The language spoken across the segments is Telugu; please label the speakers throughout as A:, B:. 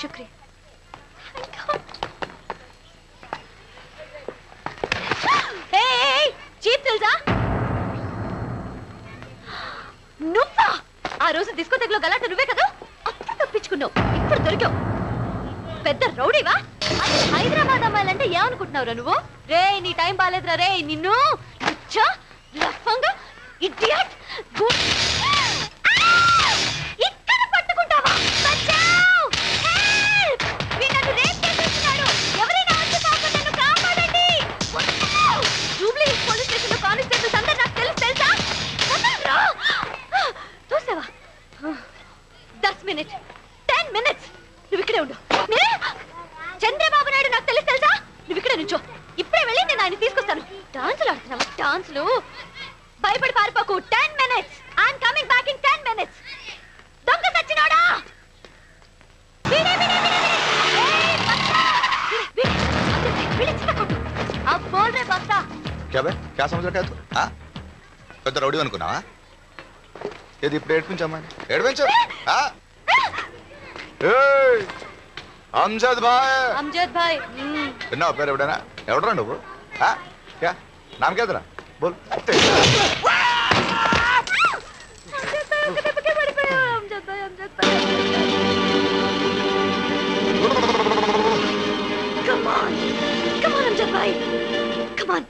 A: శుక్రియా చీప్ తెలుసా నువ్వా ఆ రోజు డిస్కో దగ్గర గలాట నువ్వే కదా అప్పుడు తప్పించుకున్నావు ఇప్పుడు దొరికావు పెద్ద రౌడీవా హైదరాబాద్ అమ్మాయిలంటే ఏమనుకుంటున్నావురా నువ్వు రే నీ టైం బాగాలేదురా రే నిన్ను ఇచ్చా లఫంగా ఇడియట్
B: क्या बे क्या समझ रखा है तू हाँ పెద్ద రౌడీ అనుకున్నావా ఏది ఇప్పుడు ఏడిపించమ్మని ఏడిపించు ఆ? ఏయ్, అంజద్ భాయ్
A: अमजद भाई हम्म,
B: విన్నావా పేరు ఎవడైనా ఎవడరా నువ్వు ఆ? క్యా నామ్ కేదరా బోల్
A: अमजद भाई उनके पीछे पड़ी पड़ी है, अमजद भाई अमजद भाई Come on, come on, Amjad भाई, come on.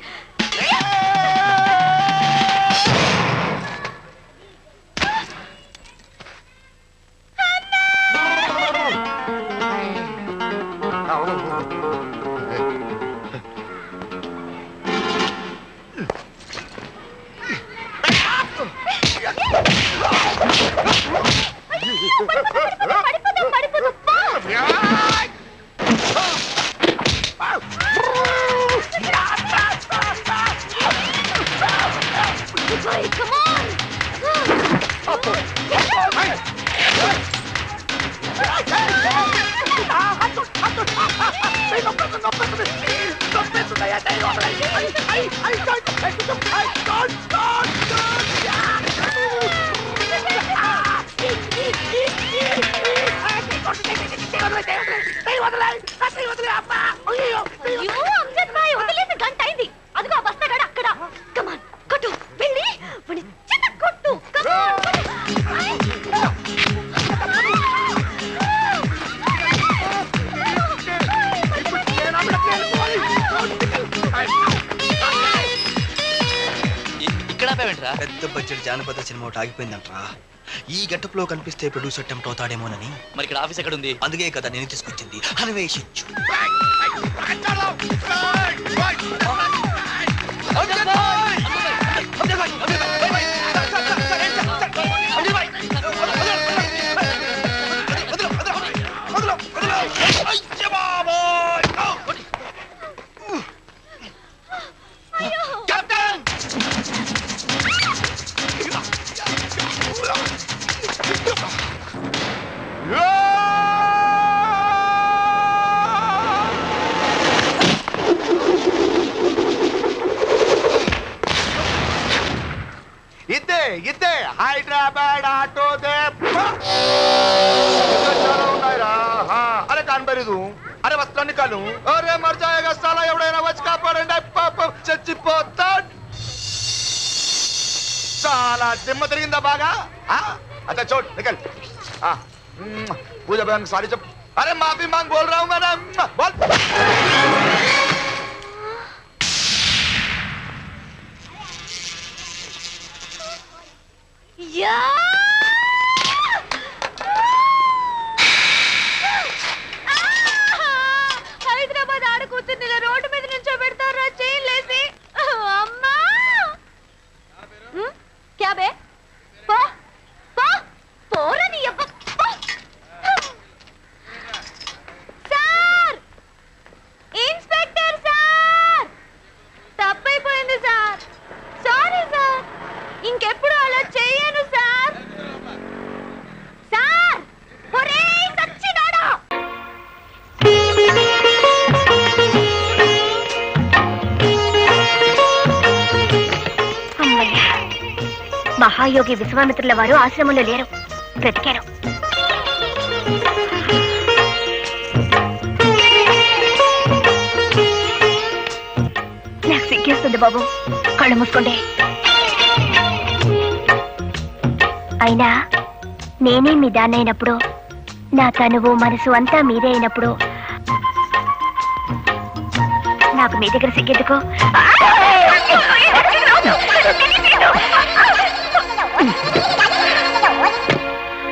A: Quickly, come on! Upward!
C: Right! Right! ఆపావేంట్రా
D: పెద్ద బడ్జెట్ జానపద సినిమా ఒకటి ఆగిపోయిందంట్రా. ఈ గెటప్లో కనిపిస్తే ప్రొడ్యూసర్ టెంప్ట్ అవుతాడేమోనని.
C: మరి ఇక్కడ ఆఫీస్ ఎక్కడ ఉంది
D: అందుకే కదా నేను తీసుకొచ్చింది. అన్వేషించు.
B: ఇద్దే హైదరాబాద్ ఆటో దే అరే కనబడదు అరే వస్త్రాన్ని కాను అరే మర్జాయగా స్థలా ఎవడైనా వచ్చి కాపాడండి. పాపం. చచ్చిపోతా చాలా దిమ్మ తిరిగిందా బాగా? అచ్చా చోట్ నికల్. పూజ సారీ చెప్పు. అరే మాఫీ మాంగ్ బోల్
A: రావు మేడం. బోల్. い。అయ్యా
E: మహాయోగి విశ్వామిత్రుల వారు ఆశ్రమంలో లేరు. బ్రతికారు.
F: నాకు సిగ్గేస్తుంది బాబు. కళ్ళు మూసుకోండి. అయినా నేనే మీ దాన్నైనప్పుడు నా తనువు మనసు అంతా మీదే అయినప్పుడు నాకు మీ దగ్గర సిగ్గెందుకు?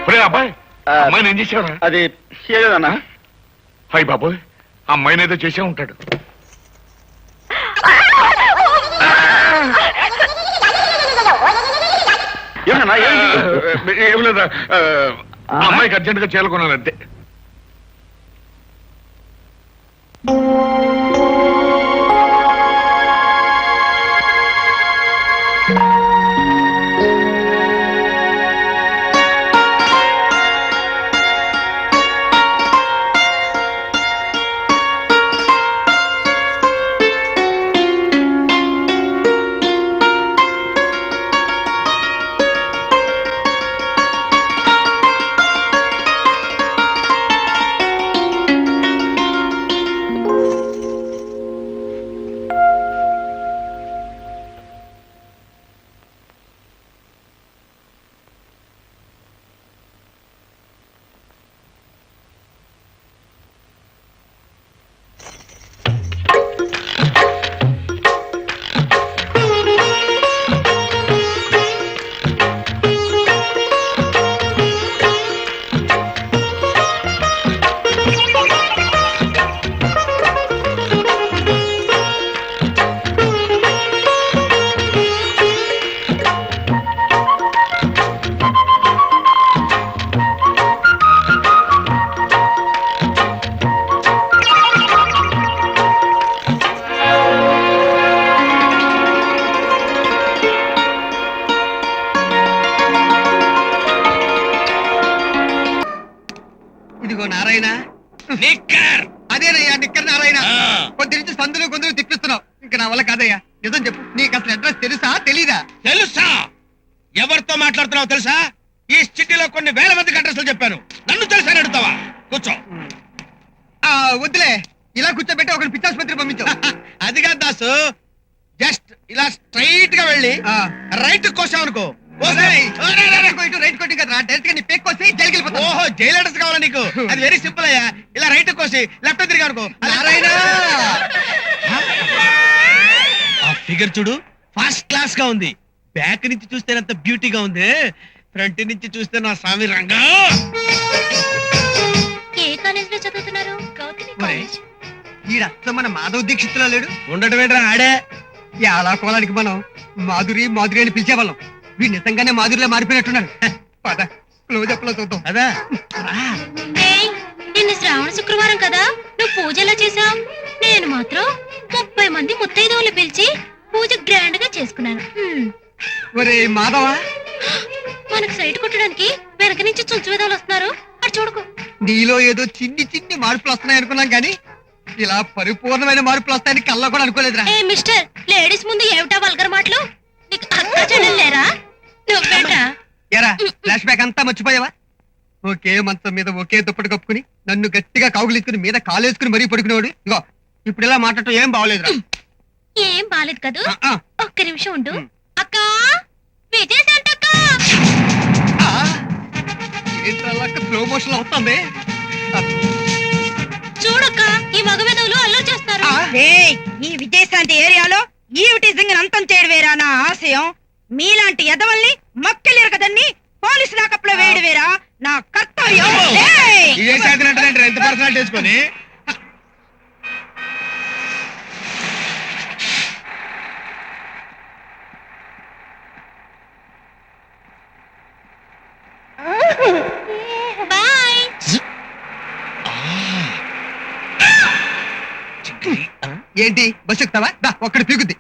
E: ఒరే అబ్బాయి అమ్మాయిని ఏం చేసావురా
G: అది ఏదన్నా
E: హై బాబోయ్ అమ్మాయిని ఏదో చేసే ఉంటాడు.
G: ఏమన్నా
E: ఆ, ఏం లేదా? అమ్మాయికి అర్జెంట్గా చేరుకున్నాను అంతే.
H: నా వల్ల కాదయ్యా. నిజం చెప్పు. నీకు అసలు అడ్రస్ తెలుసా? తెలీదా?
I: తెలుసా? ఎవరితో మాట్లాడుతున్నావు తెలుసా? ఈ సిటీలో కొన్ని వేల మందికి అడ్రస్లు చెప్పాను. నన్ను తెలుసా అడుగుతావా? కూర్చో.
H: ఆ వద్దులే. ఇలా కూర్చోబెట్టి ఒకరిని పిచ్చాసుపత్రి పంపించావు
I: అది కాదు దాసు. జస్ట్ ఇలా స్ట్రైట్గా వెళ్ళి
H: ఆ.
I: రైట్ కోసావు అనుకో.
H: ఒరేయ్, రైట్ కొట్టు, రైట్ కొట్టు కదా డైరెక్ట్గా నీ పేక్ కోసి జైలుకి వెళ్ళిపోతావు.
I: ఓహో జైలు అడ్రస్ కావాలా నీకు? అది వెరీ సింపుల్ అయ్యా. ఇలా రైట్ కోసి లెఫ్ట్ తిరిగి అనుకో.
H: నారాయణ!
I: ఫిగర్ చూడు. ఫస్ట్ క్లాస్గా ఉంది. బ్యాక్ నుంచి చూస్తే ఎంత బ్యూటీగా ఉంది. ఫ్రంట్ నుంచి చూస్తే నా స్వామి రంగా.
F: ఏ కాలేజ్లో చదువుతున్నారు? గౌతమి
H: కాలేజ్. ఈడ అసలు మన మాధవ్ దీక్షిత్తులో లేడు.
I: ఉండటం ఏంట్రా ఆడే?
H: ఈ ఆలాకోలానికి మనం మాధురి మాధురి అని పిలిచేవాళ్ళం. వీడు నిజంగానే మాధురిలో మారిపోయినట్టున్నాడు. పద క్లోజ్ అప్లో చూద్దాం.
I: అదా
F: నిన్న శ్రావణ శుక్రవారం కదా. నువ్వు పూజ ఎలా చేసావు నేను మాత్రం ముప్పై మంది ముత్తైదవులు పిలిచి పూజ గ్రాండ్గా చేసుకున్నాను.
H: ఒరే మాధవ.
F: మనకు సైట్ కొట్టడానికి వెనక నుంచి చుంచు విధాలు వస్తున్నారు. అటు చూడకు.
H: నీలో ఏదో చిన్ని చిన్ని మార్పులు వస్తున్నాయి అనుకున్నాం కానీ ఇలా పరిపూర్ణమైన మార్పులు వస్తాయని కల్లా కూడా అనుకోలేదురా.
F: ఏ మిస్టర్ లేడీస్ ముందు ఏమిటా వల్గర్ మాటలు? నీకు అక్క చెల్లెలు లేరా? నువ్వేంటా
H: ఎరా ఫ్లాష్ బ్యాక్ అంతా మర్చిపోయావా? ఒకే మంచం మీద ఒకే దుప్పటి కప్పుకుని నన్ను గట్టిగా కావులించుకుని మీద కాలేసుకుని మరీ పడుకునేవాడు. ఇగో ఇప్పుడు ఇలా మాట్లాడటం ఏం బాగోలేదురా.
F: ఏం బాలేదు కదూ? ఒక్క నిమిషం ఉండు. అక్క! విజయశాంతక్క
H: అవుతుంది
F: చూడక్క ఈ అల్లరి చేస్తారు.
J: ఈ విజయశాంతి ఏరియాలో ఈవిటిజింగ్ అంతం నా ఆశయం? మీలాంటి ఎదవల్ని మక్కెలిరగదన్ని పోలీసు లాకప్లో వేయడం వేరా నా కర్తవ్యం?
I: ఎంత పర్సనాలిటీ
H: ఏంటి? బస్ ఎక్కుతావా? దా ఒక్కడి పీకుద్ది.